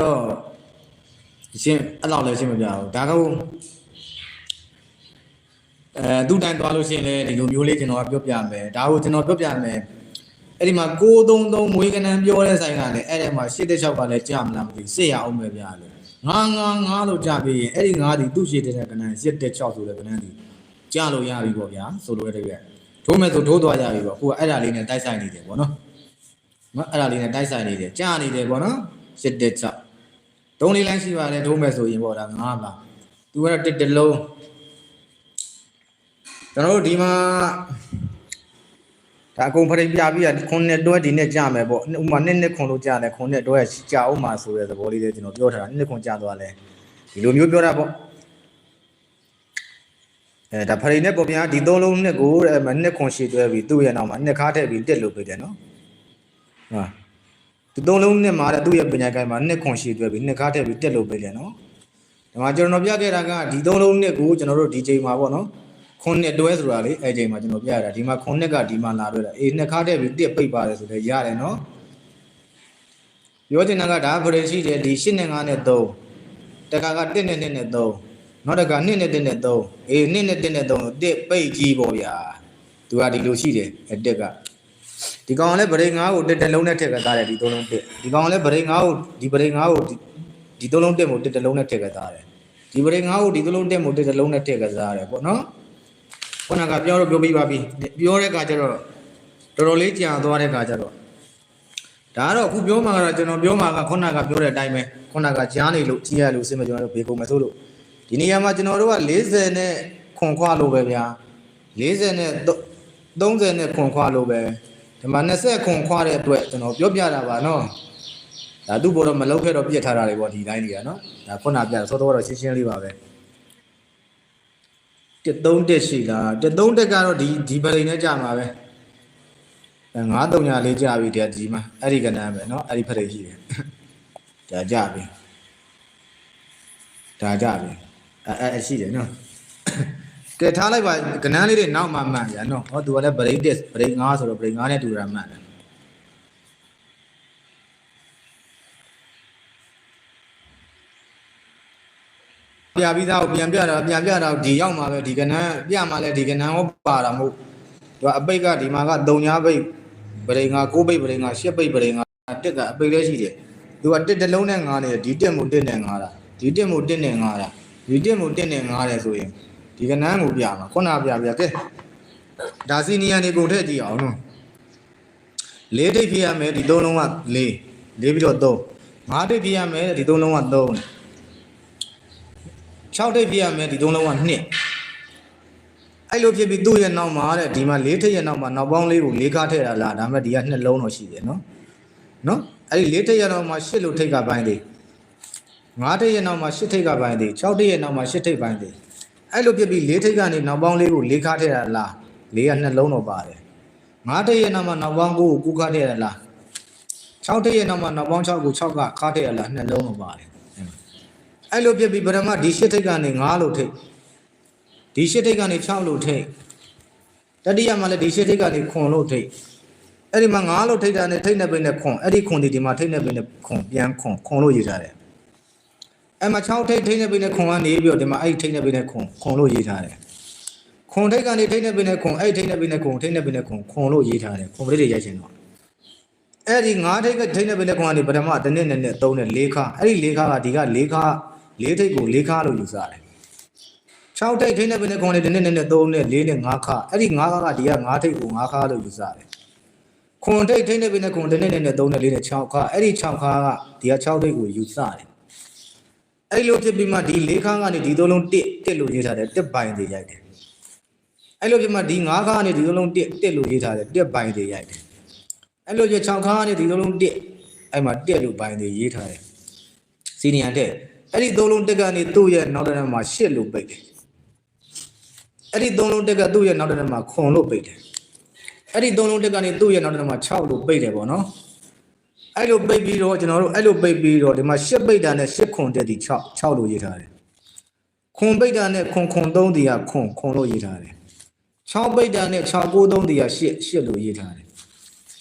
တော့ရှင်းအဲ့လောက်လည်းရှင်းမပြဘူးဒါကအဲသူ့တိုင်းသွားလို့ရှိရင်လည်းဒီလိုမျိုးလေးကျွန်တော်ကပြောပြမယ်ဒါကိုကျွန်တော်ပြောပြမယ်အဲ့ဒီမှာ633မွေးကနန်းပြောတဲ့ဆိုင်ကလည်းအဲ့ဒီမှာ86ကလည်းကြာမလားမသိဘူးစစ်ရအောင်ပဲဗျာလေငါငါငါလို့ကြာပြီးရင်အဲ့ဒီငါဒီသူ့ရှိတဲ့ကနန်း86ဆိုတဲ့ကနန်းဒီကြာလို့ရပြီပေါ့ဗျာဆိုလိုတဲ့ရဲ့ထိုးမဲ့ဆိုထိုးသွားရပြီပေါ့အခုကအဲ့ဒါလေးနဲ့တိုက်ဆိုင်နေတယ်ပေါ့နော်နော်အဲ့ဒါလေးနဲ့တိုက်ဆိုင်နေတယ်ကြာနေတယ်ပေါ့နော် 86သုံးလေးလိုင်းရှိပါတယ်ထိုးမဲ့ဆိုရင်ပေါ့ဒါငါးပါသူကတော့တစ်တစ်လုံးကျွန်တော်တို့ဒီမှာဒါအကုန်ဖရိတ်ပြပြီးတာခုနှစ်တွဲဒီနဲ့ကြာမယ်ပေါ့ဥပမာနှစ်နှစ်ခွန်လို့ကြာတယ်ခုနှစ်တွဲကြာအောင်မှာဆိုတဲ့သဘောလေးတွေကျွန်တော်ပြောထားတာနှစ်နှစ်ခွန်ကြာသွားလဲဒီလိုမျိုးပြောတာပေါ့အဲဒါဖရိတ်နဲ့ပေါ့ဗျာဒီသုံးလုံးနှစ်ကိုတဲ့နှစ်ခွန်ရှည်တွဲပြီးသူ့ရဲ့နောက်မှာနှစ်ခါထည့်ပြီးတက်လို့ပြတယ်နော်ဟာ ဒီသုံးလုံးနဲ့မှာတဲ့သူ့ရဲ့ပညာကိုင်းမှာနှစ်ခွန်ရှိတွဲပြီးနှစ်ကားထည့်ပြီးတက်လို့ပဲလေနော်ဒီမှာကျွန်တော်ပြခဲ့တာကဒီသုံးလုံးနှစ်ကိုကျွန်တော်တို့ဒီချိန်မှာပေါ့နော်ခွန်နှစ်တွဲဆိုတာလေအဲချိန်မှာကျွန်တော်ပြရတာဒီမှာခွန်နှစ်ကဒီမှာလာတွဲတာအေးနှစ်ကားထည့်ပြီးတက်ပိတ်ပါတယ်ဆိုတော့ရတယ်နော်ပြောချင်တာကဒါဖရေရှိတယ်ဒီ၈နဲ့9နဲ့3တခါက1နဲ့2နဲ့3နောက်တခါ2နဲ့1နဲ့3အေး2နဲ့1နဲ့3တက်ပိတ်ကြီးပေါ့ဗျာသူကဒီလိုရှိတယ်အတက်က ဒီကောင်ကလည်းဗရိတ်ငါးကိုတစ်တလုံးနဲ့ထည့်ခသားတယ်ဒီသုံးလုံးတစ်ဒီကောင်ကလည်းဗရိတ်ငါးကိုဒီဗရိတ်ငါးကိုဒီသုံးလုံးတစ်ကိုတစ်တလုံးနဲ့ထည့်ခသားတယ်ဒီဗရိတ်ငါးကိုဒီသုံးလုံးတစ်ကိုတစ်တလုံးနဲ့ထည့်ခသားတယ်ပေါ့နော်ခုနကပြောတော့ပြောပြီးပါပြီပြောတဲ့ကကျတော့တော်တော်လေးကြာသွားတဲ့ကကျတော့ဒါကတော့အခုပြောမှာကတော့ကျွန်တော်ပြောမှာကခုနကပြောတဲ့အတိုင်းပဲခုနကကြားနေလို့ကြီးရလို့စဉ်းမကျွန်တော်တို့ဘေကုန်မဆိုးလို့ဒီနေရာမှာကျွန်တော်တို့က40နဲ့ခွန်ခွလို့ပဲဗျာ40နဲ့30နဲ့ခွန်ခွလို့ပဲ ဒီမှာ20ခွန်ခွားတဲ့အတွက်ကျွန်တော်ပြောပြတာပါနော်ဒါသူ့ဘောတော့မလောက်ခဲ့တော့ပြစ်ထားတာတွေပေါ့ဒီတိုင်းတွေကနော်ဒါခုနပြစောစောတော့ရှင်းရှင်းလေးပါပဲ13တက်ရှိလား13တက်ကတော့ဒီဒီပရိန်နဲ့ကြာမှာပဲအဲ9 3ညာလေးကြာပြီတဲ့ဒီမှာအဲ့ဒီကနန်းပဲနော်အဲ့ဒီဖရိန်ရှိတယ်ဒါကြာပြီဒါကြာပြီအဲအဲရှိတယ်နော် ကဲထားလိုက်ပါကနန်းလေးတွေနောက်မှမှန်ပြန်နော်ဟောသူကလည်း break test break 9ဆိုတော့ break 9နဲ့တူတာမှန်တယ်ပြပြီးသားကိုပြန်ပြတာပြန်ပြတာဒီရောက်မှာပဲဒီကနန်းပြမှာလဲဒီကနန်းဟောပါတာမဟုတ်သူကအပိတ်ကဒီမှာက3ညာပိတ်ပရိငါ9ပိတ်ပရိငါ10ပိတ်ပရိငါတက်ကအပိတ်လည်းရှိတယ်သူကတက်တစ်လုံးနဲ့9နေတယ်ဒီတက်မှုတက်နဲ့9တာဒီတက်မှုတက်နဲ့9တာဒီတက်မှုတက်နဲ့9တယ်ဆိုရင် ဒီကနန်းကိုပြမှာခုနပြပြကဲဒါစီနီယာနေပုံထည့်ကြည့်အောင်နော်လေးတိတ်ပြရမယ်ဒီသုံးလုံးက4လေးပြီးတော့3 5တိတ်ပြရမယ်ဒီသုံးလုံးက3 6ထိပ်ပြရမယ်ဒီသုံးလုံးက2အဲ့လိုဖြစ်ပြီးသူ့ရဲ့နောက်မှာတဲ့ဒီမှာ၄ထိပ်ရဲ့နောက်မှာနောက်ပေါင်းလေးကို၄ကားထည့်တာလားဒါမှဒီက2လုံးတော့ရှိတယ်နော်နော်အဲ့ဒီ၄ထိပ်ရဲ့နောက်မှာ8လို့ထိပ်ကပိုင်းသေး5ထိပ်ရဲ့နောက်မှာ8ထိပ်ကပိုင်းသေး6ထိပ်ရဲ့နောက်မှာ8ထိပ်ပိုင်းသေး အဲ့လိုဖြစ်ပြီး၄ထိပ်ကနေနောက်ပေါင်းလေးကို၄ကားထည့်တာလား၄က2လုံးတော့ပါတယ်5ထိပ်ရဲ့နောက်မှာနောက်ပေါင်း9ကို9ကားထည့်တာလား6ထိပ်ရဲ့နောက်မှာနောက်ပေါင်း6ကို6ကခါထည့်ရလား2လုံးတော့ပါတယ်အဲ့လိုဖြစ်ပြီးပထမဒီရှစ်ထိတ်ကနေ9လို့ထိတ်ဒီရှစ်ထိတ်ကနေ6လို့ထိတ်တတိယမှာလည်းဒီရှစ်ထိတ်ကနေခွန်လို့ထိတ်အဲ့ဒီမှာ9လို့ထိတ်တာနဲ့ထိတ်နေပိနဲ့ခွန်အဲ့ဒီခွန်ဒီဒီမှာထိတ်နေပိနဲ့ခွန်ပြန်ခွန်ခွန်လို့ရေးထားတယ် အဲ့မှာ6ထိတ်ထိတ်နေပိနဲ့ခွန်ကနေပြီးတော့ဒီမှာအဲ့ထိတ်နေပိနဲ့ခွန်ခွန်လို့ရေးထားတယ်ခွန်ထိတ်ကနေထိတ်နေပိနဲ့ခွန်အဲ့ထိတ်နေပိနဲ့ခွန်ထိတ်နေပိနဲ့ခွန်ခွန်လို့ရေးထားတယ်ခွန်ပရိတွေရိုက်ချင်တော့အဲ့ဒီ9ထိတ်ကထိတ်နေပိနဲ့ခွန်ကနေပထမတစ်နှစ်နဲ့နဲ့3နဲ့4ခါအဲ့ဒီ4ခါကဒီက4ခါလေးထိပ်ကိုလေးခါလို့ယူဆတယ်6ထိပ်ထိပ်နဲ့ပဲနဲ့ခွန်လေးတစ်နှစ်နဲ့နဲ့3နဲ့4နဲ့5ခါအဲ့ဒီ5ခါကဒီက5ထိပ်ကို5ခါလို့ယူဆတယ်ခွန်ထိပ်ထိပ်နဲ့ပဲနဲ့ခွန်တစ်နှစ်နဲ့နဲ့3နဲ့4နဲ့6ခါအဲ့ဒီ6ခါကဒီက6ထိပ်ကိုယူဆတယ် အဲ့လိုဖြစ်ပြီးမှဒီ၄ခါကနေဒီသုံးလုံး1 1လို့ရေးထားတယ်1ပိုင်တွေရိုက်တယ်အဲ့လိုဖြစ်မှဒီ5ခါကနေဒီသုံးလုံး1 1လို့ရေးထားတယ်1ပိုင်တွေရိုက်တယ်အဲ့လိုပြ6ခါကနေဒီသုံးလုံး1အဲ့မှာ1လို့ပိုင်တွေရေးထားတယ်စီနီယံတဲ့အဲ့ဒီသုံးလုံးတက်ကနေသူ့ရဲ့နောက်တစ်နက်မှာရှစ်လို့ပိတ်တယ်အဲ့ဒီသုံးလုံးတက်ကသူ့ရဲ့နောက်တစ်နက်မှာခွန်လို့ပိတ်တယ်အဲ့ဒီသုံးလုံးတက်ကနေသူ့ရဲ့နောက်တစ်နက်မှာ6လို့ပိတ်တယ်ပေါ့နော် အဲ့လိုပိတ်ပြီးတော့ကျွန်တော်တို့အဲ့လိုပိတ်ပြီးတော့ဒီမှာရှစ်ပိတ်တာနဲ့ရှစ်ခွန်တက်ဒီ6 6လို့ရေးထားတယ်ခွန်ပိတ်တာနဲ့ခွန်ခွန်3တီးကခွန်ခွန်လို့ရေးထားတယ်6ပိတ်တာနဲ့6 9 3တီးက8 8လို့ရေးထားတယ်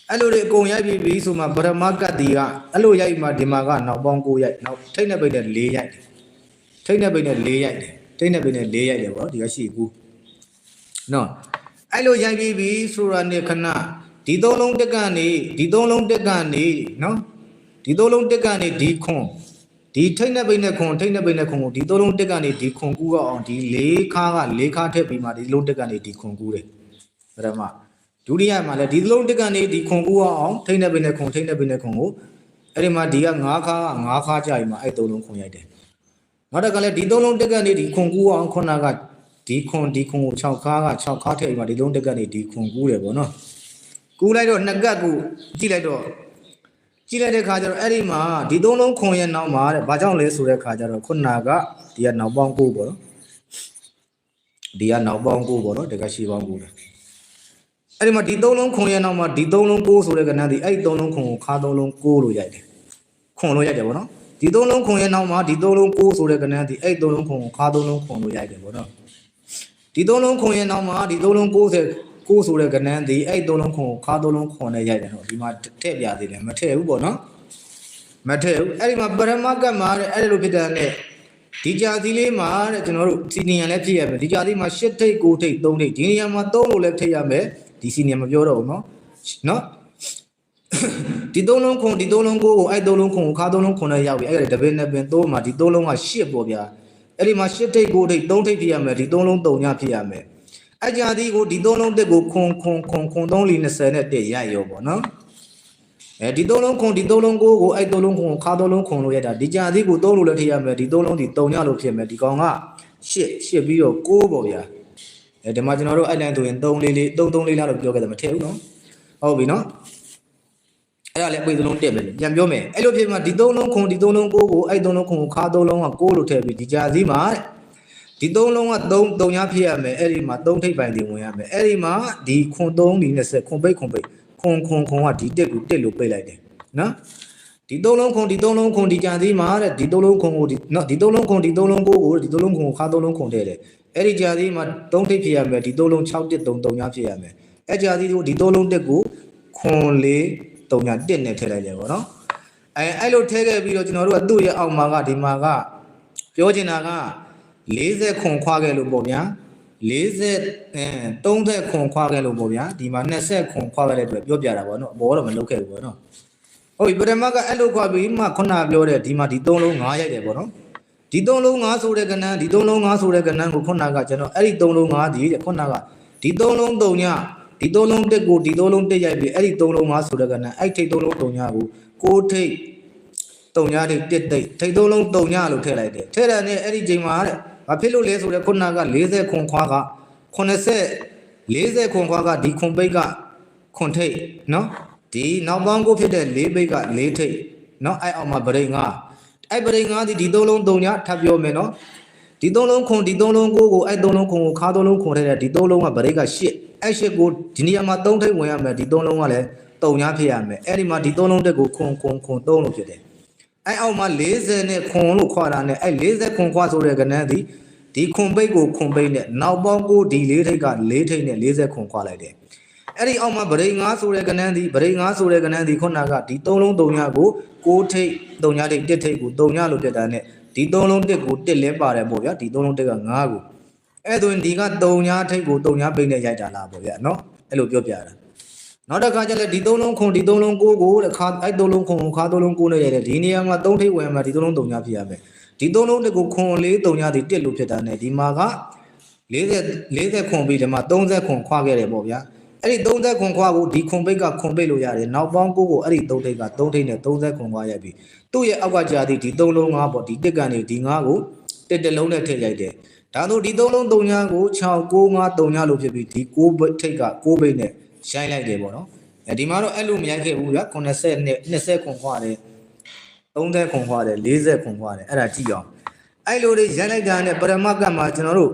အဲ့လိုတွေအကုန်ရိုက်ပြီးပြီဆိုမှပရမကတ္တိကအဲ့လိုရိုက်မှဒီမှာကနောက်ပေါင်း9ရိုက်နောက်ထိတ်နဲ့ပိတ်နဲ့4ရိုက်တယ်ထိတ်နဲ့ပိတ်နဲ့4ရိုက်တယ်ထိတ်နဲ့ပိတ်နဲ့4ရိုက်တယ်ပေါ့ဒီကရှိကူနော်အဲ့လိုရိုက်ပြီးပြီဆိုတာနဲ့ခဏ ဒီသုံးလုံးတက်ကနေဒီသုံးလုံးတက်ကနေနော်ဒီသုံးလုံးတက်ကနေဒီခွန်ဒီထိတ်နဲ့ပိတ်နဲ့ခွန်ထိတ်နဲ့ပိတ်နဲ့ခွန်ကိုဒီသုံးလုံးတက်ကနေဒီခွန်ကူရအောင်ဒီ၄ခါက၄ခါထည့်ပြီးမှဒီလုံးတက်ကနေဒီခွန်ကူတယ်ပရမဒုတိယမှာလည်းဒီလုံးတက်ကနေဒီခွန်ကူရအောင်ထိတ်နဲ့ပိတ်နဲ့ခွန်ထိတ်နဲ့ပိတ်နဲ့ခွန်ကိုအဲ့ဒီမှာဒီက၅ခါက၅ခါကြာပြီမှာအဲ့သုံးလုံးခွန်ရိုက်တယ်နောက်တစ်ခါလည်းဒီသုံးလုံးတက်ကနေဒီခွန်ကူရအောင်ခုနကဒီခွန်ဒီခွန်ကို6ခါက6ခါထည့်ပြီးမှဒီလုံးတက်ကနေဒီခွန်ကူတယ်ပေါ့နော် ကူလိုက်တော့နှစ်ကတ်ကိုကြည့်လိုက်တော့ကြည့်လိုက်တဲ့ခါကျတော့အဲ့ဒီမှာဒီသုံးလုံးခွန်ရဲ့နောက်မှာတဲ့ဘာကြောင့်လဲဆိုတဲ့ခါကျတော့ခုနကဒီကနောက်ပေါင်းကိုပေါ့နော်ဒီကနောက်ပေါင်းကိုပေါ့နော်တကယ်ရှိပေါင်းကိုလေအဲ့ဒီမှာဒီသုံးလုံးခွန်ရဲ့နောက်မှာဒီသုံးလုံးကိုဆိုတဲ့ကဏ္ဍဒီအဲ့ဒီသုံးလုံးခွန်ကိုခါသုံးလုံးကိုလို့ရိုက်တယ်ခွန်လို့ရိုက်တယ်ပေါ့နော်ဒီသုံးလုံးခွန်ရဲ့နောက်မှာဒီသုံးလုံးကိုဆိုတဲ့ကဏ္ဍဒီအဲ့ဒီသုံးလုံးခွန်ကိုခါသုံးလုံးခွန်လို့ရိုက်တယ်ပေါ့နော်ဒီသုံးလုံးခွန်ရဲ့နောက်မှာဒီသုံးလုံး60 6ဆိုတဲ့ကဏ္ဍဒီအဲ့သုံးလုံးခွန်ကိုခါသုံးလုံးခွန်နဲ့ရိုက်တယ်တော့ဒီမှာထည့်ပြသေးတယ်မထည့်ဘူးပေါ့နော်မထည့်ဘူးအဲ့ဒီမှာပရမကတ်မှာတဲ့အဲ့လိုဖြစ်တဲ့နဲ့ဒီကြာသီးလေးမှာတဲ့ကျွန်တော်တို့စီနီယံလည်းဖြစ်ရမယ်ဒီကြာသီးမှာ8ထိပ်9ထိပ်3ထိပ်ဒီနေရာမှာ3လို့လည်းထည့်ရမယ်ဒီစီနီယံမပြောတော့ဘူးနော်နော်ဒီသုံးလုံးခွန်ဒီသုံးလုံးကိုကိုအဲ့သုံးလုံးခွန်ကိုခါသုံးလုံးခွန်နဲ့ရောက်ပြီအဲ့ဒါတပင်းနဲ့ပင်သုံးမှာဒီသုံးလုံးက8ပေါ့ဗျာအဲ့ဒီမှာ8ထိပ်9ထိပ်3ထိပ်ဖြစ်ရမယ်ဒီသုံးလုံး3ညဖြစ်ရမယ် အကြာသီးကိုဒီသုံးလုံးတက်ကိုခွန်ခွန်ခွန်ခွန်3လီ20နဲ့တက်ရရောပေါ့နော်အဲဒီသုံးလုံးခွန်ဒီသုံးလုံးကိုကိုအဲ့သုံးလုံးခွန်ကိုခါသုံးလုံးခွန်လို့ရတာဒီကြာသီးကို3လို့လည်းထည့်ရမယ်ဒီသုံးလုံးဒီ3ညလို့ဖြစ်မယ်ဒီကောင်က8 8ပြီးတော့9ပေါ့ဗျာအဲဒီမှာကျွန်တော်တို့အဲ့လိုင်းဆိုရင်3လေးလေး3 3လေးလားလို့ပြောခဲ့တယ်မထည့်ဘူးနော်ဟုတ်ပြီနော်အဲ့ဒါလည်းအပိတ်သလုံးတက်ပဲလေပြန်ပြောမယ်အဲ့လိုဖြစ်မှဒီသုံးလုံးခုံဒီသုံးလုံးကိုကိုအဲ့သုံးလုံးခုံကိုခါသုံးလုံးကကိုလို့ထည့်ပြီးဒီကြာစည်းမှာတဲ့ ဒီသုံးလုံးက3 3ညဖြစ်ရမယ်အဲ့ဒီမှာ3ထိပ်ပိုင်တွေဝင်ရမယ်အဲ့ဒီမှာဒီခွန်3ဒီ20ခွန်ပိတ်ခွန်ပိတ်ခွန်ခွန်ခွန်ကဒီတက်ကိုတက်လို့ပိတ်လိုက်တယ်နော်ဒီသုံးလုံးခွန်ဒီသုံးလုံးခွန်ဒီကြာစည်းမှာတဲ့ဒီသုံးလုံးခွန်ကိုဒီနော်ဒီသုံးလုံးခွန်ဒီသုံးလုံးကိုကိုဒီသုံးလုံးခွန်ကိုခါသုံးလုံးခွန်ထည့်တယ်အဲ့ဒီကြာစည်းမှာ3ထိပ်ဖြစ်ရမယ်ဒီသုံးလုံး6တက်3 3ညဖြစ်ရမယ်အဲ့ကြာစည်းကိုဒီသုံးလုံးတက်ကိုခွန်လေး3ညတက်နဲ့ထည့်လိုက်တယ်ပေါ့နော်အဲအဲ့လိုထဲခဲ့ပြီးတော့ကျွန်တော်တို့ကသူ့ရဲ့အောက်မှာကဒီမှာကပြောချင်တာက 40ခွန်ခွာခဲ့လို့ပေါ့ဗျာ40အဲ30ခွန်ခွာခဲ့လို့ပေါ့ဗျာဒီမှာ20ခွန်ခွာခဲ့တဲ့အတွက်ပြောပြတာပေါ့နော်အဘောတော့မလုပ်ခဲ့ဘူးပေါ့နော်ဟုတ်ပြီပထမကအဲ့လိုခွာပြီးမှခုနပြောတဲ့ဒီမှာဒီ3လုံး9ရိုက်တယ်ပေါ့နော်ဒီ3လုံး9ဆိုတဲ့ကဏ္ဍဒီ3လုံး9ဆိုတဲ့ကဏ္ဍကိုခုနကကျွန်တော်အဲ့ဒီ3လုံး9ဒီခုနကဒီ3လုံး3ညဒီ3လုံးတက်ကိုဒီ3လုံးတက်ရိုက်ပြီးအဲ့ဒီ3လုံး9ဆိုတဲ့ကဏ္ဍအဲ့ထိတ်3လုံး3ညကိုကိုထိတ်တုံညာထိတ်တစ်တိတ်ထိတ်သုံးလုံးတုံညာလို့ထည့်လိုက်တယ်ထည့်တယ်နဲ့အဲ့ဒီချိန်မှာတဲ့ ဘာဖြစ်လို့လဲဆိုတော့ခုနက40ခွန်ခွားက80 40ခွန်ခွားကဒီခွန်ပိတ်ကခွန်ထိတ်နော်ဒီနောက်ပေါင်းကိုဖြစ်တဲ့၄ပိတ်က၄ထိတ်နော်အဲ့အောင်မှာဗရိတ်ငါအဲ့ဗရိတ်ငါဒီဒီသုံးလုံးတုံညာထပ်ပြောမယ်နော်ဒီသုံးလုံးခွန်ဒီသုံးလုံးကိုကိုအဲ့သုံးလုံးခွန်ကိုခါသုံးလုံးခွန်ထည့်တဲ့ဒီသုံးလုံးကဗရိတ်က8အဲ့8ကိုဒီနေရာမှာ3ထိတ်ဝင်ရမယ်ဒီသုံးလုံးကလည်းတုံညာဖြစ်ရမယ်အဲ့ဒီမှာဒီသုံးလုံးတက်ကိုခွန်ခွန်ခွန်3လို့ဖြစ်တယ် အဲ့အောက်မှာ40နဲ့ခွန်လို့ခွာတာနဲ့အဲ့40ခွန်ခွာဆိုတဲ့ကဏ္ဍဒီဒီခွန်ပိတ်ကိုခွန်ပိတ်နဲ့နောက်ပေါင်းကိုဒီ၄ထိပ်က၄ထိပ်နဲ့40ခွန်ခွာလိုက်တယ်အဲ့ဒီအောက်မှာဗရိတ်9ဆိုတဲ့ကဏ္ဍဒီဗရိတ်9ဆိုတဲ့ကဏ္ဍဒီခုနကဒီ3လုံး3ညကို6ထိပ်3ညထိပ်1ထိပ်ကို3ညလို့ပြတ်တာနဲ့ဒီ3လုံး1ကို1လဲပါတယ်ပေါ့ဗျာဒီ3လုံး1က9ကိုအဲ့ဆိုရင်ဒီက3ညထိပ်ကို3ညပိတ်နဲ့ရိုက်တာလားပေါ့ဗျာနော်အဲ့လိုပြောပြတာ နောက်တစ်ခါကျလည်းဒီသုံးလုံးခုံဒီသုံးလုံးကိုကိုတဲ့ခါအဲ့သုံးလုံးခုံကိုခါသုံးလုံးကိုနဲ့ရတယ်ဒီနေရာမှာသုံးထိပ်ဝင်မှာဒီသုံးလုံးတုံညာဖြစ်ရမယ်ဒီသုံးလုံးတကူခွန်လေးတုံညာဒီတက်လို့ဖြစ်တာနဲ့ဒီမှာက40 40ခွန်ပြီးဒီမှာ30ခွန်ခွာခဲ့တယ်ပေါ့ဗျာအဲ့ဒီ30ခွန်ခွာကိုဒီခွန်ပိတ်ကခွန်ပိတ်လို့ရတယ်နောက်ပေါင်းကိုကိုအဲ့ဒီ3ထိပ်က3ထိပ်နဲ့30ခွန်ခွာရပြီသူ့ရဲ့အောက်ကကြာသည်ဒီ3လုံး5ပေါ့ဒီတက်ကန်နေဒီ9ကိုတက်တလုံးနဲ့ထည့်ရိုက်တယ်ဒါဆိုဒီ3လုံး3ညာကို6 9 5 3ညာလို့ဖြစ်ပြီးဒီ6ထိပ်က6ပိတ်နဲ့ ရိုက်လိုက်တယ်ပေါ့နော်အဲဒီမှာတော့အဲ့လိုမရိုက်ခဲ့ဘူးဗျာ90နဲ့20ခွန်ခွာတယ်30ခွန်ခွာတယ်40ခွန်ခွာတယ်အဲ့ဒါကြည့်အောင်အဲ့လိုတွေရိုက်လိုက်တာနဲ့ပရမတ်ကမှာကျွန်တော်တို့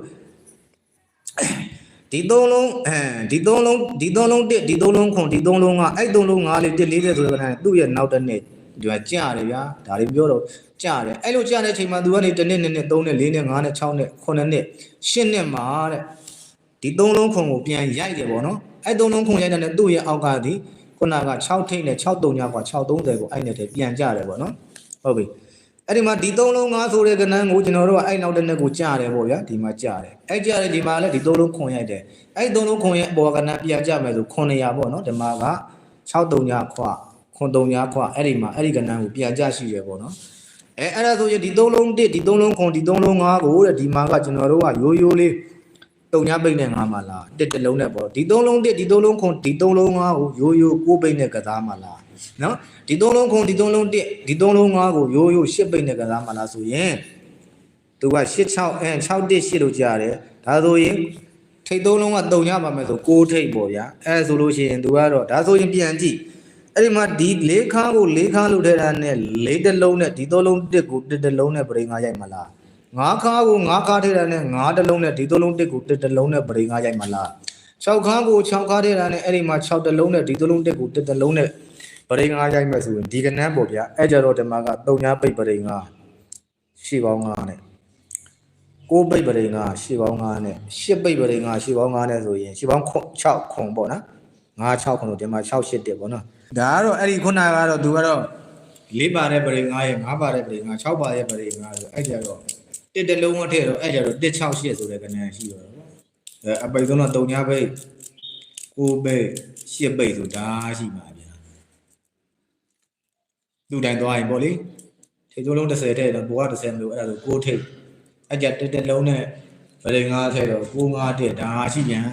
ဒီသုံးလုံးအဲဒီသုံးလုံးဒီသုံးလုံးတစ်ဒီသုံးလုံးခွန်ဒီသုံးလုံးကအဲ့သုံးလုံး၅လေးတစ်40ဆိုတဲ့ကဏ္ဍသူ့ရဲ့နောက်တစ်နှစ်ဒီမှာကြာတယ်ဗျာဒါတွေပြောတော့ကြာတယ်အဲ့လိုကြာတဲ့အချိန်မှာသူကနေတစ်နှစ်နှစ်နှစ်3နှစ်4နှစ်5နှစ်6နှစ်9နှစ်10နှစ်မှာတဲ့ဒီသုံးလုံးခုံကိုပြန်ရိုက်တယ်ပေါ့နော် အဲ့သုံးလုံးခုံရိုက်တဲ့နဲ့သူ့ရဲ့အောက်ကဒီခုနက6ထိတ်နဲ့6တုံညကွာ630ကိုအဲ့နဲ့တည်းပြန်ကြတယ်ပေါ့နော်ဟုတ်ပြီအဲ့ဒီမှာဒီသုံးလုံးငါဆိုတဲ့ကဏ္ဍကိုကျွန်တော်တို့ကအဲ့နောက်တဲ့နဲ့ကိုကြားတယ်ပေါ့ဗျာဒီမှာကြားတယ်အဲ့ကြားတယ်ဒီမှာလည်းဒီသုံးလုံးခွန်ရိုက်တယ်အဲ့သုံးလုံးခွန်ရဲ့အပေါ်ကဏ္ဍပြန်ကြမယ်ဆို900ပေါ့နော်ဒီမှာက6တုံညခွာ900ညခွာအဲ့ဒီမှာအဲ့ဒီကဏ္ဍကိုပြန်ကြရှိတယ်ပေါ့နော်အဲအဲ့ဒါဆိုရင်ဒီသုံးလုံး1ဒီသုံးလုံးခွန်ဒီသုံးလုံး5ကိုတဲ့ဒီမှာကကျွန်တော်တို့ကရိုးရိုးလေး တုံညာပိတ်နဲ့ငါမှာလားတစ်တစ်လုံးနဲ့ပေါ့ဒီ3လုံး1ဒီ3လုံးခွန်ဒီ3လုံး5ကိုရိုးရိုး6ပိတ်နဲ့ကစားမှာလားနော်ဒီ3လုံးခွန်ဒီ3လုံး1ဒီ3လုံး5ကိုရိုးရိုး8ပိတ်နဲ့ကစားမှာလားဆိုရင်သူက86အဲ618လို့ကြားတယ်ဒါဆိုရင်ထိတ်သုံးလုံးကတုံညပါမယ်ဆို6ထိတ်ပေါ့ဗျာအဲဆိုလို့ရှိရင်သူကတော့ဒါဆိုရင်ပြန်ကြည့်အဲ့ဒီမှာဒီ၄ခါကို၄ခါလို့ထဲတာနဲ့၄တစ်လုံးနဲ့ဒီသုံးလုံးတစ်ကိုတစ်တစ်လုံးနဲ့ပရိငါရိုက်မလား ငါးခါကိုငါးခါထဲတာနဲ့ငါးတစ်လုံးနဲ့ဒီသုံးလုံးတစ်ကိုတစ်တစ်လုံးနဲ့ပရိငါရိုက်မလား၆ခါကို၆ခါထဲတာနဲ့အဲ့ဒီမှာ၆တစ်လုံးနဲ့ဒီသုံးလုံးတစ်ကိုတစ်တစ်လုံးနဲ့ပရိငါရိုက်မယ်ဆိုရင်ဒီကနန်းပေါ့ဗျာအဲ့ကြတော့ဒီမှာကတုံညာပိတ်ပရိငါရှိပေါင်း9နဲ့ကိုပိတ်ပရိငါရှေ့ပေါင်း9နဲ့ရှစ်ပိတ်ပရိငါရှေ့ပေါင်း9နဲ့ဆိုရင်ရှေ့ပေါင်း6ခွန်ပေါ့နော်9 6ခွန်လို့ဒီမှာ6 8တက်ပေါ့နော်ဒါကတော့အဲ့ဒီခုနကတော့သူကတော့၄ပါတဲ့ပရိငါရဲ့5ပါတဲ့ပရိငါ6ပါတဲ့ပရိငါဆိုအဲ့ကြတော့ တစ်တလုံးမထည့်တော့အဲ့ကြတော့1 6 8ဆိုတဲ့ကဏ္ဍရှိတော့ပေါ့အဲအပိတ်ဆုံးတော့တုံညာပိတ်ကိုပိတ်ရှစ်ပိတ်ဆိုဒါရှိမှာဗျာသူ့တိုင်သွားရင်ပေါ့လေထိတ်လုံး30ထည့်တော့ဘောက30မလို့အဲ့ဒါဆို6ထိတ်အကြတက်တက်လုံးနဲ့ဗလေငါးထဲတော့ကိုငါးတက်ဒါရှိပြန်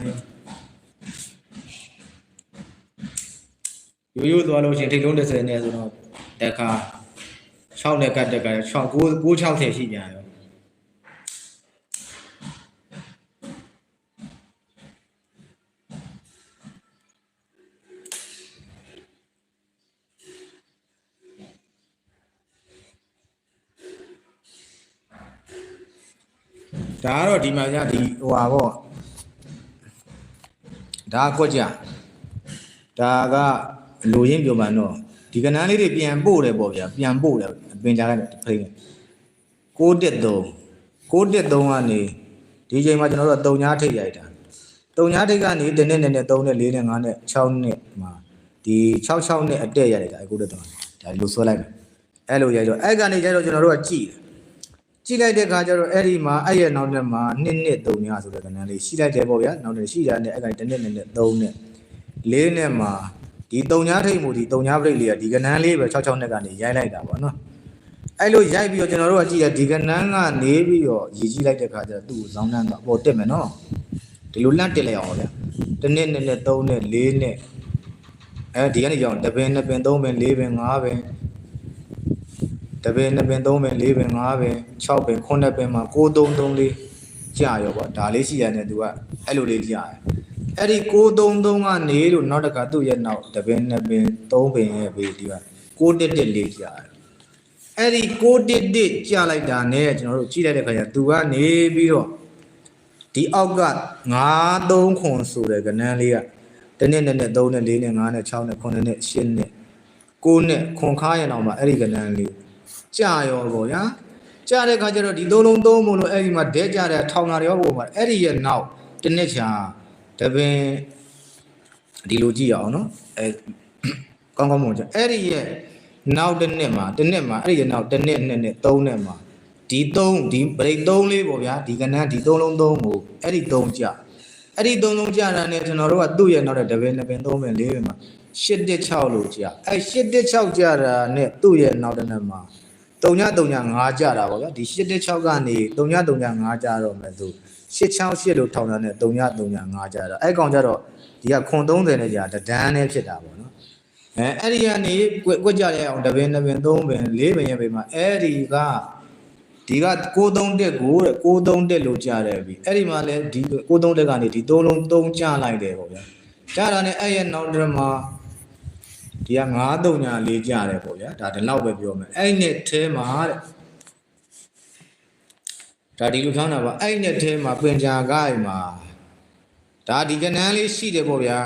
ရိုးရိုးသွားလို့ရှရင်ထိတ်လုံး30နဲ့ဆိုတော့တက်ခါ6နဲ့ကတ်တက်က6 9 9 6ထဲရှိပြန်ရော ဒါကတော့ဒီမှာညဒီဟိုဟာပေါ့ဒါကွက်ကြဒါကလူရင်းပြောမှန်တော့ဒီကနန်းလေးတွေပြန်ပို့တယ်ပေါ့ဗျာပြန်ပို့တယ်ပင်ကြကဖိနေ6တက်3 6တက်3ကနေဒီချိန်မှာကျွန်တော်တို့က3ညာထိတ်ရိုက်တာ3ညာထိတ်ကနေ1နဲ့2နဲ့3နဲ့4နဲ့5နဲ့6နဲ့မှာဒီ66နဲ့အတက်ရိုက်တာအခုတက်တော့ဒါလူဆွဲလိုက်မယ်အဲ့လိုရိုက်တော့အဲ့ကနေကျတော့ကျွန်တော်တို့ကကြည့်တယ် ကြည့်လိုက်တဲ့ခါကျတော့အဲ့ဒီမှာအဲ့ရဲ့နောက်နဲ့မှာ2နှစ်3ညဆိုတဲ့ကဏ္ဍလေးရှိလိုက်တယ်ပေါ့ဗျာနောက်နဲ့ရှိတာနဲ့အဲ့ကနေ1နှစ်2နှစ်3နှစ်4နဲ့မှာဒီ3ညထိတ်မှုဒီ3ညပရိတ်လေးကဒီကဏ္ဍလေးပဲ66နှစ်ကနေရိုက်လိုက်တာပေါ့နော်အဲ့လိုရိုက်ပြီးတော့ကျွန်တော်တို့ကကြည့်ရဒီကဏ္ဍကနေပြီးတော့ရည်ကြည့်လိုက်တဲ့ခါကျတော့သူ့ကိုဇောင်းနှန်းတော့ပေါ်တက်မယ်နော်ဒီလိုလန့်တက်လိုက်အောင်ဗျာ1နှစ်2နှစ်3နှစ်4နှစ်အဲဒီကနေကြောင်တပင်2ပင်3ပင်4ပင်5ပင် တပင်2ပင်3ပင်4ပင်5ပင်6ပင်9ပင်မှာ6 3 3လေးကြာရောပေါ့ဒါလေးရှိရတယ်သူကအဲ့လိုလေးကြာတယ်အဲ့ဒီ6 3 3ကနေလို့နောက်တစ်ခါသူ့ရဲ့နောက်တပင်2ပင်3ပင်ရဲ့ဘေးဒီက6တက်တက်လေးကြာတယ်အဲ့ဒီ6တက်တက်ကြာလိုက်တာနဲ့ကျွန်တော်တို့ကြည့်လိုက်တဲ့ခါကျသူကနေပြီးတော့ဒီအောက်က9 3ခွန်ဆိုတဲ့ကဏ္ဍလေးကတနည်းနဲ့နဲ့3နဲ့4နဲ့5နဲ့6နဲ့9နဲ့10နဲ့9နဲ့ခွန်ခါရအောင်မှာအဲ့ဒီကဏ္ဍလေး ကြာရောပေါ့ဗျာကြာတဲ့ခါကျတော့ဒီသုံးလုံးသုံးမလို့အဲ့ဒီမှာဒဲကြတဲ့ထောင်လာရောပေါ့မှာအဲ့ဒီရဲ့နောက်တစ်နှစ်ချာတပင်ဒီလိုကြည့်ရအောင်နော်အဲကောင်းကောင်းမွန်ကြအဲ့ဒီရဲ့နောက်တစ်နှစ်မှာတစ်နှစ်မှာအဲ့ဒီရဲ့နောက်တစ်နှစ်နှစ်နှစ်သုံးနှစ်မှာဒီသုံးဒီဗရိတ်သုံးလေးပေါ့ဗျာဒီကဏ္ဍဒီသုံးလုံးသုံးကိုအဲ့ဒီသုံးကြအဲ့ဒီသုံးလုံးကြတာနဲ့ကျွန်တော်တို့ကသူ့ရဲ့နောက်တဲ့တပင်နှစ်ပင်သုံးပင်လေးပင်မှာ 816လို့ကြာအဲ့816ကြတာနဲ့သူ့ရဲ့နောက်တစ်နှစ်မှာ3935ကြတာပေါ့ဗျာဒီ816ကနေ3935ကြတော့မယ်သူ868လို့ထောင်တာနဲ့3935ကြတာအဲ့ကောင်ကြတော့ဒီကခွန်30နဲ့ကြာတဒန်းနဲ့ဖြစ်တာပေါ့နော်အဲအဲ့ဒီကနေကွက်ကွက်ကြရအောင်တပင်နှစ်ပင်သုံးပင်လေးပင်ရဲ့ပင်မှာအဲ့ဒီကဒီက63တက်ကိုတဲ့63တက်လို့ကြားတယ်ပြီအဲ့ဒီမှာလဲဒီ63တက်ကနေဒီ3လုံး3ကြားလိုက်တယ်ပေါ့ဗျာကြားတာနဲ့အဲ့ရဲ့နောက်တစ်မှာ ဒီက9တုံညာလေးကြားတယ်ပေါ့ဗျာဒါဒီလောက်ပဲပြောမယ်အဲ့နဲ့အဲမှာတဲ့ဒါဒီလိုထောင်းတာပါအဲ့နဲ့အဲမှာပင်ကြာကိုင်းမှာဒါဒီကနန်းလေးရှိတယ်ပေါ့ဗျာ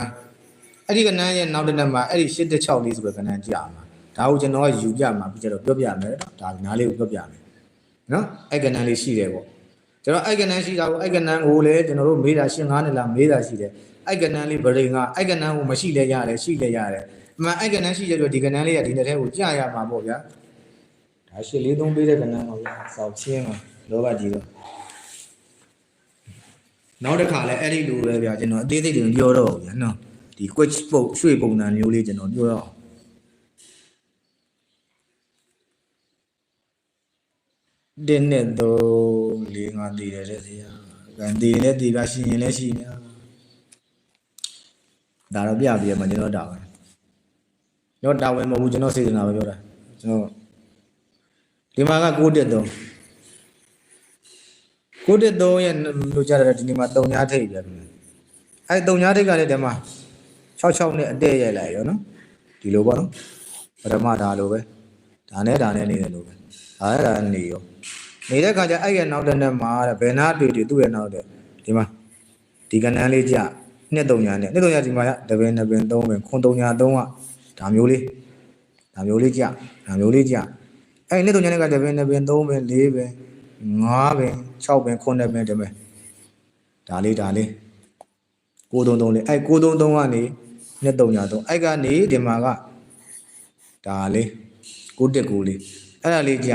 အဲ့ဒီကနန်းရဲ့နောက်တစ်နက်မှာအဲ့ဒီ86လေးဆိုတဲ့ကနန်းကြာမှာဒါကိုကျွန်တော်ယူပြမှာပြီးကြတော့ပြောပြမယ်ဒါနားလေးကိုပြောပြမယ်နော်အဲ့ကနန်းလေးရှိတယ်ပေါ့ကျွန်တော်အဲ့ကနန်းရှိတာကိုအဲ့ကနန်းကိုလည်းကျွန်တော်တို့မေးတာရှင်းငါးနှစ်လားမေးတာရှိတယ်အဲ့ကနန်းလေးဗရိန်ကအဲ့ကနန်းကိုမရှိလဲရတယ်ရှိလဲရတယ် အမှန်အဲ့ကဏ္ဍရှိရတော့ဒီကဏ္ဍလေးကဒီနေ့တည်းကိုကြာရမှာပေါ့ဗျာဒါရှစ်လေးသုံးပေးတဲ့ကဏ္ဍပါဗျာစောက်ချင်းမှာလောဘကြီးတော့နောက်တစ်ခါလဲအဲ့ဒီလိုပဲဗျာကျွန်တော်အသေးစိတ်တွေပြောတော့ဗျာနော်ဒီ quick ပုတ်ရွှေပုံစံမျိုးလေးကျွန်တော်ပြောတော့တင်းနဲ့တော့လေးငါတည်တယ်တဲ့ဆရာကန်တည်လဲတည်ပါရှိရင်လဲရှိနေဒါတော့ပြပြမှာကျွန်တော်တာဝန်ကျွန် တော်တာဝန်မဟုတ်ဘူးကျွန်တော်စေတနာပဲပြောတာကျွန်တော်ဒီမှာက6တက်တော့6တက်တော့ရဲ့လို့ကြားတယ်ဒီနေ့မှာ3ညာထိပ်ပြပြီအဲ3ညာထိပ်ကလည်းဒီမှာ66နဲ့အတဲ့ရိုက်လိုက်ရောနော်ဒီလိုပေါ့နော်ပထမဒါလိုပဲဒါနဲ့ဒါနဲ့နေတယ်လို့ပဲဒါနဲ့ဒါနဲ့နေရောနေတဲ့ခါကျအဲ့ရဲ့နောက်တဲ့နဲ့မှာတဲ့ဘယ်နာတွေ့တွေ့သူ့ရဲ့နောက်တဲ့ဒီမှာဒီကဏ္ဍလေးကြနှစ်တုံညာနဲ့နှစ်တုံညာဒီမှာရတပင်တပင်သုံးပင်ခွန်တုံညာသုံးက ဒါမျိုးလေးဒါမျိုးလေးကြဒါမျိုးလေးကြအဲ့နှစ်တုံညာနဲ့ကတပင်တပင်သုံးပင်လေးပင်ငါးပင်၆ပင်ခွန်ပင်တပင်ဒါလေးဒါလေးကိုသုံးသုံးလေးအဲ့ကိုသုံးသုံးကနေနှစ်တုံညာသုံးအဲ့ကနေဒီမှာကဒါလေးကိုတက်ကိုလေးအဲ့ဒါလေးကြ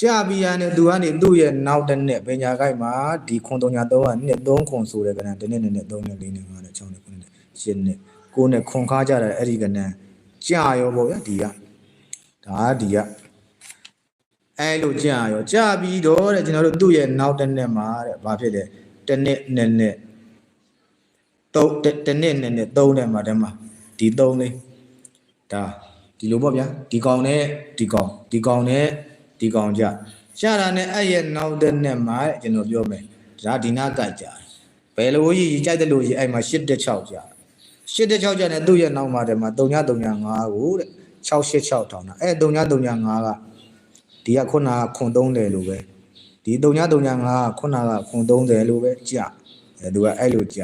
ကြပြီးရတဲ့သူကနေသူ့ရဲ့နောက်တစ်နှစ်ပညာကိုက်မှာဒီခွန်တုံညာသုံးကနှစ်သုံးခွန်ဆိုတဲ့ကဏ္ဍတစ်နှစ်နှစ်နှစ်သုံးနှစ်လေးနှစ်ငါးနှစ်ခြောက်နှစ်ခုနှစ်နှစ်ရှစ်နှစ်ကိုနဲ့ခွန်ခါကြတဲ့အဲ့ဒီကဏ္ဍ ကြာရောပေါ့ဗျာဒီကဒါဒီကအဲ့လိုကြာရောကြာပြီးတော့တဲ့ကျွန်တော်တို့သူ့ရဲ့နောက်တစ်နှစ်မှာတဲ့ဘာဖြစ်လဲတစ်နှစ်နှစ်နှစ်သုံးတစ်နှစ်နှစ်နှစ်သုံးတဲ့မှာတည်းမှာဒီသုံးလေးဒါဒီလိုပေါ့ဗျာဒီကောင်နဲ့ဒီကောင်ဒီကောင်နဲ့ဒီကောင်ကြရှာတာနဲ့အဲ့ရဲ့နောက်တဲ့နဲ့မှာကျွန်တော်ပြောမယ်ဒါဒီနာကကြဘယ်လိုကြီးကြိုက်တယ်လို့ကြီးအဲ့မှာ8တက် 6ကြ8တက်6ကြနဲ့သူ့ရဲ့နောက်မှာတည်းမှာ3ည3ည5ကိုတဲ့686ထောင်တာအဲ့3ည3ည5ကဒီကခုနကခွန်30လို့ပဲဒီ3ည3ည5ကခုနကခွန်30လို့ပဲကြအဲသူကအဲ့လိုကြ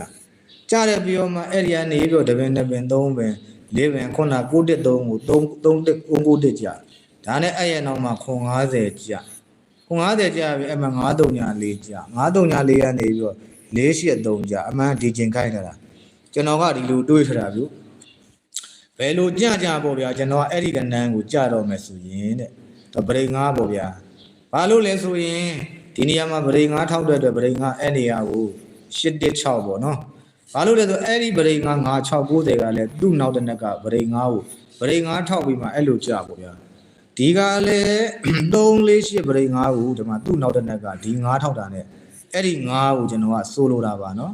ကြတဲ့ပြီးတော့မှအဲ့ဒီကနေပြီးတော့တပင်တပင်3ပင်4ပင်ခုန9တက်3ကို3 3တက်9တက်ကြဒါနဲ့အဲ့ရဲ့နောက်မှာခွန်50ကြခွန်50ကြပြီအဲ့မှာ9 3ည4ကြ9 3ည4ကနေပြီးတော့4 8 3ကြအမှန်ဒီကျင်ခိုင်းတာ ကျွန်တော်ကဒီလိုတွေးထတာဗျဘယ်လိုကြကြပေါ့ဗျာကျွန်တော်ကအဲ့ဒီကနန်းကိုကြတော့မယ်ဆိုရင်တဲ့တော့ဗရိတ်9ပေါ့ဗျာဘာလို့လဲဆိုရင်ဒီနေရာမှာဗရိတ်9ထောက်တဲ့အတွက်ဗရိတ်9အဲ့နေရာကို8 6ပေါ့နော်ဘာလို့လဲဆိုအဲ့ဒီဗရိတ်9 9 690ကလည်းသူ့နောက်တစ်နက်ကဗရိတ်9ကိုဗရိတ်9ထောက်ပြီးမှအဲ့လိုကြပေါ့ဗျာဒီကလည်း3 4 8ဗရိတ်9ကိုဒီမှာသူ့နောက်တစ်နက်ကဒီ9ထောက်တာနဲ့အဲ့ဒီ9ကိုကျွန်တော်ကဆိုလိုတာပါနော်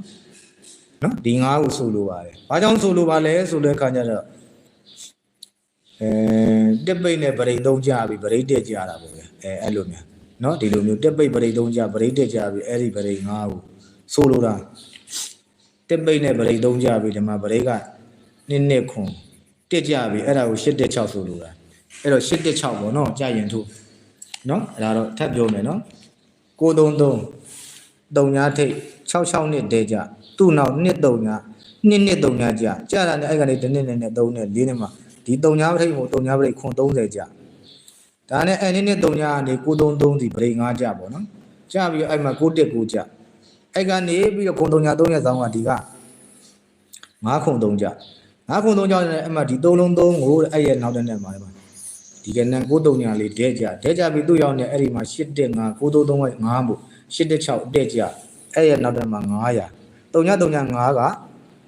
နော်ဒီငါးကိုဆိုလိုပါတယ်။ဘာကြောင့်ဆိုလိုပါလဲဆိုတဲ့အခါကျတော့အဲတက်ပိတ်နဲ့ဗရိတ်သုံးကြပြီဗရိတ်တက်ကြတာပေါ့ဗျာ။အဲအဲ့လိုမျိုးနော်ဒီလိုမျိုးတက်ပိတ်ဗရိတ်သုံးကြဗရိတ်တက်ကြပြီအဲ့ဒီဗရိတ်ငါးကိုဆိုလိုတာတက်ပိတ်နဲ့ဗရိတ်သုံးကြပြီဒီမှာဗရိတ်ကနှစ်နှစ်ခွန်တက်ကြပြီအဲ့ဒါကို8တက်6ဆိုလိုတာ။အဲ့တော့8တက်6ပေါ့နော်ကြာရင်ထို့နော်အဲ့ဒါတော့ထပ်ပြောမယ်နော်933 3ညာထိတ်66နှစ်တဲကြ သူ့နောက်နှစ်3ညာနှစ်နှစ်3ညာကြကြာတာနဲ့အဲ့ကနေတစ်နှစ်နဲ့နဲ့3နဲ့4နှစ်မှာဒီ3ညာထိတ်ကို3ညာပြိတ်ခွန်30ကြဒါနဲ့အဲ့နှစ်နှစ်3ညာကနေ933စီပြိတ်5ကြပေါ့နော်ကြပြီးတော့အဲ့မှာ6တက်9ကြအဲ့ကနေပြီးတော့ခွန်3ညာ3ညာဆောင်ကဒီက5ခွန်3ကြ5ခွန်3ကြနဲ့အဲ့မှာဒီ3လုံး3ကိုအဲ့ရဲ့နောက်တဲ့နဲ့မှာဒီကနေ့9 3ညာလေးဒဲကြဒဲကြပြီးသူ့ရောက်နေအဲ့ဒီမှာ8တက်5 933က5မို့8တက်6တက်ကြအဲ့ရဲ့နောက်တဲ့မှာ900 3ည3ည5က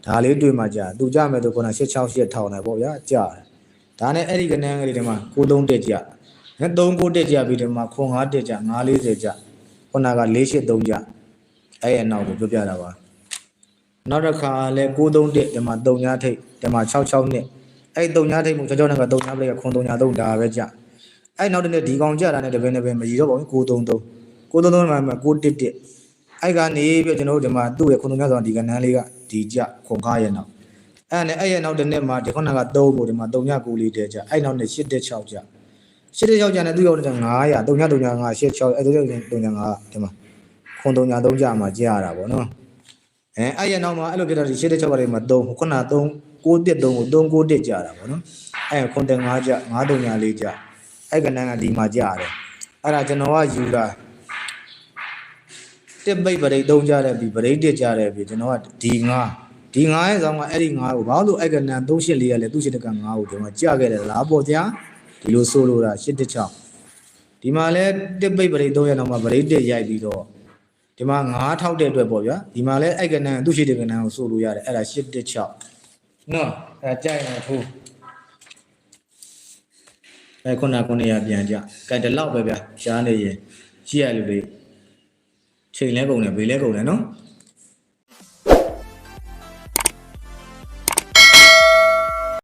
ဒါလေးတွေ့မှကြာသူကြမယ်ဆိုခုန668ထောင်တယ်ပေါ့ဗျာကြာတယ်ဒါနဲ့အဲ့ဒီကနန်းကလေးဒီမှာ93တက်ကြာနဲ့39တက်ကြာပြီးဒီမှာခွန်5တက်ကြာ940ကြာခုနက483ကြာအဲ့ရဲ့နောက်ကိုပြောပြတာပါနောက်တစ်ခါလဲ93တက်ဒီမှာ3ညထိတ်ဒီမှာ66နှစ်အဲ့3ညထိတ်မှု66နဲ့က3ညပလေးကခွန်3ည3ဒါပဲကြာအဲ့နောက်တစ်နေ့ဒီကောင်ကြာတာနဲ့တပင်းတပင်းမရတော့ပါဘူး933 933မှာ9တက်တက် အဲ့ကနေပြကျွန်တော်တို့ဒီမှာသူ့ရဲ့ခုနကဆိုဒီကနန်းလေးကဒီကြခွန်ကားရဲ့နောက်အဲ့နဲ့အဲ့ရဲ့နောက်တစ်နှစ်မှာဒီခုနက3ကိုဒီမှာ3ည9လေးတဲကြအဲ့နောက်နဲ့8တက်6ကြ8တက်6ကြနဲ့သူ့ရောက်တဲ့900 3ည3ည5 8 6အဲ့3ည3ည5ဒီမှာခွန်3ည3ကြမှာကြရတာပေါ့နော်အဲအဲ့ရဲ့နောက်မှာအဲ့လိုပြတော့ဒီ8တက်6ကလေးမှာ3ခုန3 9တက်3ကို3 9တက်ကြတာပေါ့နော်အဲ့ခွန်တက်5ကြ9 3ည4ကြအဲ့ကနန်းကဒီမှာကြရတယ်အဲ့ဒါကျွန်တော်ကယူတာ တစ်ပိတ်ပရိတ်သုံးကြတဲ့ပြီပရိတ်တစ်ကြတဲ့ပြီကျွန်တော်ကဒီငါဒီ9ရဲ့ဆောင်ကအဲ့ဒီ9ကိုဘာလို့အဲ့ကနန်384ရလဲသူ့ရှိတက9ကိုဒီမှာကြခဲ့တယ်လားပေါ့ဗျာဒီလိုဆိုလိုတာ86ဒီမှာလဲတစ်ပိတ်ပရိတ်3ရဲ့နောက်မှာပရိတ်1ရိုက်ပြီးတော့ဒီမှာ9ထောက်တဲ့အတွက်ပေါ့ဗျာဒီမှာလဲအဲ့ကနန်သူ့ရှိတကနန်ကိုဆိုလိုရတယ်အဲ့ဒါ86နော်အဲ့ဒါကြိုက်ရင်ထိုးအဲခုနကခုနရပြန်ကြကဲဒီလောက်ပဲဗျာရှားနေရင်ရှိရလူတွေ ချိန်လဲကုန်တယ်ဘေးလဲကုန်တယ်နော်